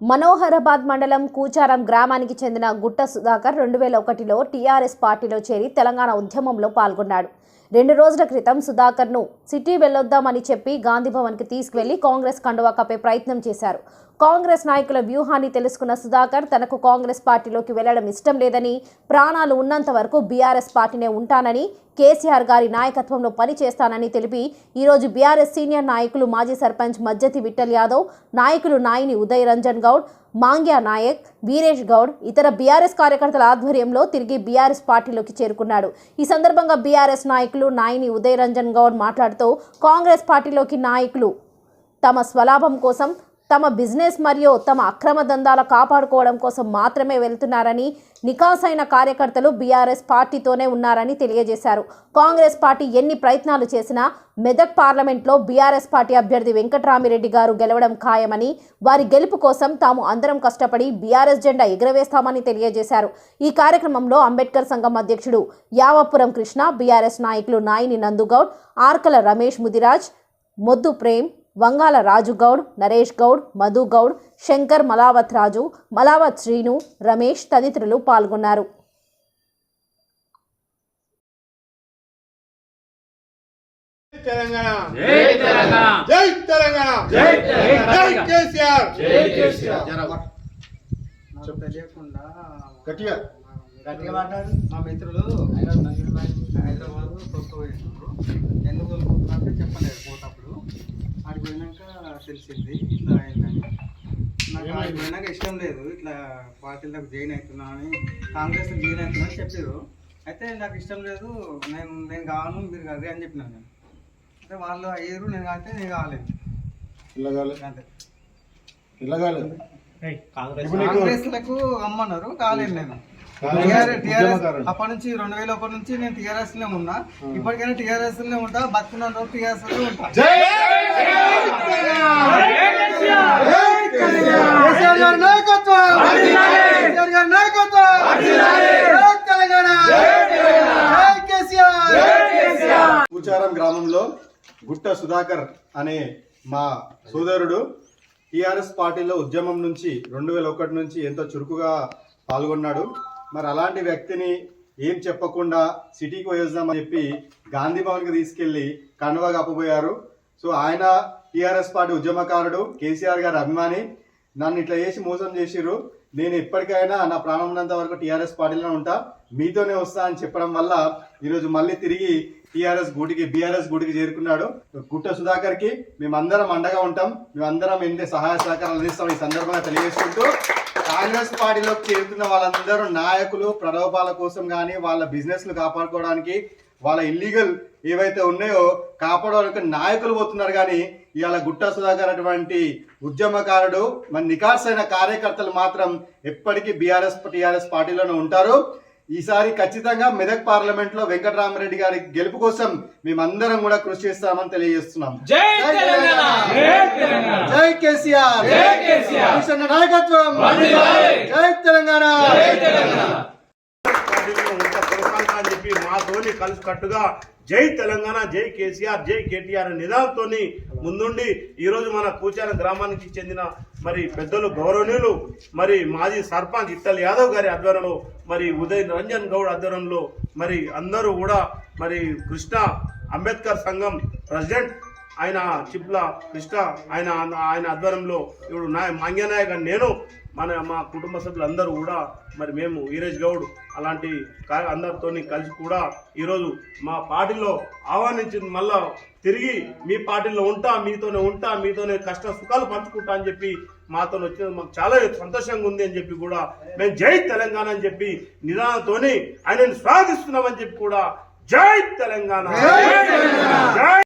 మనోహరాబాద్ మండలం కూచారం గ్రామానికి చెందిన గుట్ట సుధాకర్ రెండు వేల ఒకటిలో టీఆర్ఎస్ పార్టీలో చేరి తెలంగాణ ఉద్యమంలో పాల్గొన్నాడు. రెండు రోజుల క్రితం సుధాకర్ను సిటీ వెళ్ళొద్దామని చెప్పి గాంధీభవన్కి తీసుకువెళ్ళి కాంగ్రెస్ కండువా కప్పే ప్రయత్నం చేశారు. కాంగ్రెస్ నాయకుల వ్యూహాన్ని తెలుసుకున్న సుధాకర్ తనకు కాంగ్రెస్ పార్టీలోకి వెళ్ళడం ఇష్టం లేదని ప్రాణాలు ఉన్నంత వరకు బీఆర్ఎస్ పార్టీనే ఉంటానని కేసీఆర్ గారి నాయకత్వంలో పనిచేస్తానని తెలిపి ఈరోజు బీఆర్ఎస్ సీనియర్ నాయకులు మాజీ సర్పంచ్ మజ్జతి విఠల్ యాదవ్ నాయకులు నాయిని ఉదయ్ రంజన్ గౌడ్ మాంగ్యా నాయక్ వీరేష్ గౌడ్ ఇతర బీఆర్ఎస్ కార్యకర్తల ఆధ్వర్యంలో తిరిగి బీఆర్ఎస్ పార్టీలోకి చేరుకున్నాడు. ఈ సందర్భంగా బీఆర్ఎస్ నాయకులు నాయిని ఉదయరంజన్ గౌడ్ మాట్లాడుతూ కాంగ్రెస్ పార్టీలోకి నాయకులు తమ స్వలాభం కోసం తమ బిజినెస్ మరియు తమ అక్రమ దందాల కాపాడుకోవడం కోసం మాత్రమే వెళ్తున్నారని నికాసైన కార్యకర్తలు బీఆర్ఎస్ పార్టీతోనే ఉన్నారని తెలియజేశారు. కాంగ్రెస్ పార్టీ ఎన్ని ప్రయత్నాలు చేసినా మెదక్ పార్లమెంట్లో బీఆర్ఎస్ పార్టీ అభ్యర్థి వెంకట్రామిరెడ్డి గారు గెలవడం ఖాయమని వారి గెలుపు కోసం తాము అందరం కష్టపడి బీఆర్ఎస్ జెండా ఎగురవేస్తామని తెలియజేశారు. ఈ కార్యక్రమంలో అంబేద్కర్ సంఘం అధ్యక్షుడు యావపురం కృష్ణ బీఆర్ఎస్ నాయకులు నాయిని నందుగౌడ్ ఆర్కల రమేష్ ముదిరాజ్ మొద్దు ప్రేమ్ వంగాల రాజు గౌడ్ నరేష్ గౌడ్ మధు గౌడ్ శంకర్ మలావత్ రాజు మలావత్ శ్రీను రమేష్ తదితరులు పాల్గొన్నారు. జై తెలంగాణ. జై తెలంగాణ. జై తెలంగాణ. జై తెలంగాణ. జై కేసీఆర్. జై కేసీఆర్. నాకు తెలియకుండా గట్టిగా. గట్టిగా మాట్లాడు. మా మిత్రులు హైదరాబాద్ కొత్త తెలిసింది. ఇట్లా అయిందని. నాకు పోయినాక ఇష్టం లేదు. ఇట్లా పార్టీలకు జాయిన్ అవుతున్నా అని కాంగ్రెస్ జాయిన్ అవుతున్నా అని చెప్పారు. అయితే నాకు ఇష్టం లేదు. నేను నేను కావాలను మీరు కాదు అని చెప్పినాను నేను. అంటే వాళ్ళు అయ్యారు నేను కాకపోతే నేను కాలేదు. ఇల్లగాలి అంతే. ఇల్లగాలి ఇప్పుడు నీకు కాంగ్రెస్లకు అమ్మన్నారు కాలేదు? నేను. అప్పటి నుంచి రెండు వేల ఒకటి నుంచి నేను టీఆర్ఎస్లో ఉన్నా ఇప్పటికైనా టీఆర్ఎస్లో ఉంటా బతుకున్న రోజు టీఆర్ఎస్! లో ఉంటా జై కేసీఆర్ గారి నాయకత్వం కేసీఆర్ గారి నాయకత్వం జై తెలంగాణ జై కేసీఆర్ కూచారం గ్రామంలో గుట్ట సుధాకర్ అనే మా సోదరుడు టిఆర్ఎస్ పార్టీలో ఉద్యమం నుంచి రెండు వేల ఒకటి నుంచి ఎంతో చురుకుగా పాల్గొన్నాడు. మరి అలాంటి వ్యక్తిని ఏం చెప్పకుండా సిటీకి పోయేద్దామని చెప్పి గాంధీ భవన్కి తీసుకెళ్ళి కండువా కప్పబోయారు సో ఆయన టీఆర్ఎస్ పార్టీ ఉద్యమకారుడు కేసీఆర్ గారి అభిమాని. నన్ను ఇట్లా చేసి మోసం చేసిర్రు. నేను ఎప్పటికైనా నా ప్రాణం ఉన్నంత వరకు టీఆర్ఎస్ పార్టీలో ఉంటా. మీతోనే వస్తా అని చెప్పడం వల్ల ఈరోజు మళ్ళీ తిరిగి టీఆర్ఎస్ గుడికి బీఆర్ఎస్ గుడికి చేరుకున్నాడు. గుట్ట సుధాకర్కి మేమందరం అండగా ఉంటాం. మేమందరం ఎన్ని సహాయ సహకారాలు అందిస్తాం ఈ సందర్భంగా తెలియజేసుకుంటూ కాంగ్రెస్ పార్టీలోకి చేరుతున్న వాళ్ళందరూ నాయకులు ప్రలోభాల కోసం కానీ వాళ్ళ బిజినెస్లు కాపాడుకోవడానికి వాళ్ళ ఇల్లీగల్ ఏవైతే ఉన్నాయో కాపాడడానికి నాయకులు పోతున్నారు కానీ ఇవాళ గుట్ట సుధాకర్ అటువంటి ఉద్యమకారుడు మన నికార్సైన కార్యకర్తలు మాత్రం ఎప్పటికీ బీఆర్ఎస్ టీఆర్ఎస్ పార్టీలోనే ఉంటారు. ఈసారి ఖచ్చితంగా మెదక్ పార్లమెంట్లో వెంకటరామరెడ్డి గారి గెలుపు కోసం మేమందరం కూడా కృషి చేస్తామని తెలియజేస్తున్నాం. జై తెలంగాణ. జై తెలంగాణ. జై కేసీఆర్. జై కేసీఆర్. కృష్ణ నాయకత్వం. జై తెలంగాణ. చెప్పి మాతోని కలిసి కట్టుగా జై తెలంగాణ జై కేసీఆర్ జై కేటీఆర్ అనే నిదానంతో ముందుండి ఈరోజు మన కూచార గ్రామానికి చెందిన మరి పెద్దలు గౌరవనీయులు మరి మాజీ సర్పంచ్ ఇట్టల్ యాదవ్ గారి ఆధ్వర్యంలో మరి ఉదయ్ రంజన్ గౌడ్ ఆధ్వర్యంలో మరి అందరూ కూడా మరి కృష్ణ అంబేద్కర్ సంఘం ప్రెసిడెంట్ ఆయన చిప్ల కృష్ణ ఆయన ఆయన ఆధ్వర్యంలో ఇప్పుడు నా మాంగ్యనాయక్ నేను మన మా కుటుంబ సభ్యులందరూ కూడా మరి మేము వీరేష్ గౌడ్ అలాంటి అందరితోని కలిసి కూడా ఈరోజు మా పార్టీలో ఆహ్వానించింది మళ్ళా తిరిగి మీ పార్టీలో ఉంటా మీతోనే ఉంటా మీతోనే కష్ట సుఖాలు పంచుకుంటా అని చెప్పి మాతో వచ్చిన మాకు చాలా సంతోషంగా ఉంది అని చెప్పి కూడా మేము జై తెలంగాణ అని చెప్పి నిదానంతోని ఆయనను స్వాగతిస్తున్నామని చెప్పి కూడా జై తెలంగాణ. జై